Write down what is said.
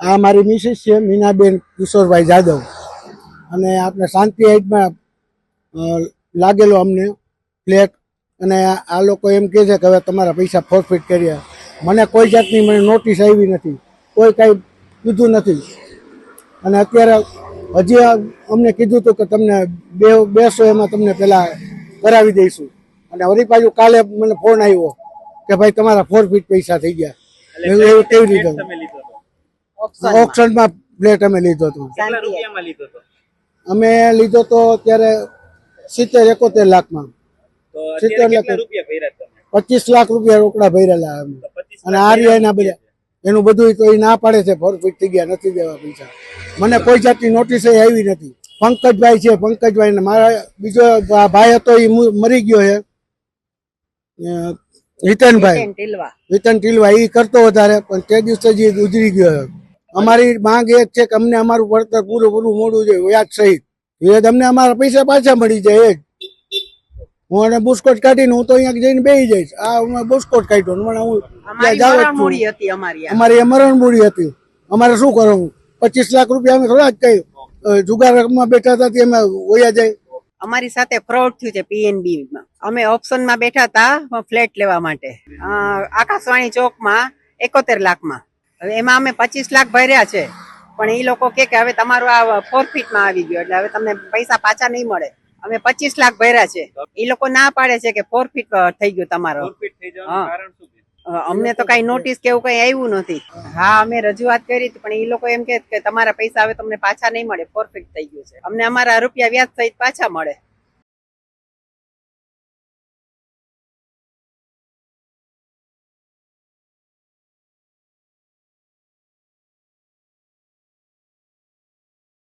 આ મારી મિસિસ છે મીનાબેન કિશોરભાઈ જાદવ. અને આપણે શાંતિ હાઇટમાં લાગેલો અમને ફ્લેટ અને આ લોકો એમ કહે છે કે હવે તમારા પૈસા ફોરફિટ કર્યા. મને કોઈ જાતની મને નોટિસ આવી નથી. કોઈ કાંઈ કીધું નથી. અને અત્યારે હજી અમને કીધું હતું કે તમને બે બેસો એમાં તમને પહેલાં કરાવી દઈશું. અને વળી પાછું કાલે મને ફોન આવ્યો કે ભાઈ તમારા ફોરફિટ પૈસા થઈ ગયા. એવું કેવી રીતે ઓપ્શનમાં ફ્લેટ અમે લીધો હતો અમે લીધો તો અત્યારે સિત્તેર એકોતેર લાખમાં. માં સિત્તેર લાખ. પચીસ લાખ રૂપિયા રોકડા ભરેલા અમે. અને લાખ આર્યના બધા. એનું બધું તો એ ના પાડે છે ફોરફિટ થઈ ગયા નથી દેવા પૈસા. મને કોઈ જાતની નોટિસ આવી નથી. પંકજભાઈ છે પંકજભાઈ ને મારા બીજો ભાઈ હતો એ મરી ગયો છે. હિતનભાઈ. ટીલવા ટીલવા એ કરતો વધારે પણ તે દિવસે જે ગુજરી ગયો છે. અમારી માંગ એ જ છે કે અમને અમારું વળતર પૂરું પૂરું મોડું જોઈએ વ્યાજ સહિત. અમને અમારા પૈસા પાછા મળી જાય એ જ. હું અને બુસ્કોટ કાઢીને હું તો અહીંયા જઈને બેસી જઈશ. આ હું બુસ્કોટ કાઢ્યો પણ હું ત્યાં જાવ છું. અમારી મરણ મૂડી હતી. અમારે શું કરવું? પચીસ લાખ રૂપિયા અમે થોડા જ કહી જુગાર રકમમાં બેઠા હતા તે અમે ઓયા જાય. અમારી સાથે ફ્રોડ થયું છે પીએનબી માં. અમે ઓપ્શનમાં બેઠા હતા ફ્લેટ લેવા માટે. આકાશવાણી ચોકમાં એકોતેર લાખમાં. એમાં અમે પચીસ લાખ ભર્યા છે. પણ એ લોકો કે કે હવે તમારું આ ફોરફીટમાં આવી ગયું એટલે હવે તમને પૈસા પાછા નહીં મળે. અમે પચીસ લાખ ભર્યા છે. એ લોકો ના પાડે છે કે ફોરફીટ થઈ ગયું તમારો. અમને તો કઈ નોટિસ કે એવું કઈ આવ્યું નથી. હા અમે રજૂઆત કરી હતી પણ એ લોકો એમ કે તમારા પૈસા હવે તમને પાછા નહીં મળે. ફોરફિટ થઈ ગયું છે. અમને અમારા રૂપિયા વ્યાજ સહિત પાછા મળે.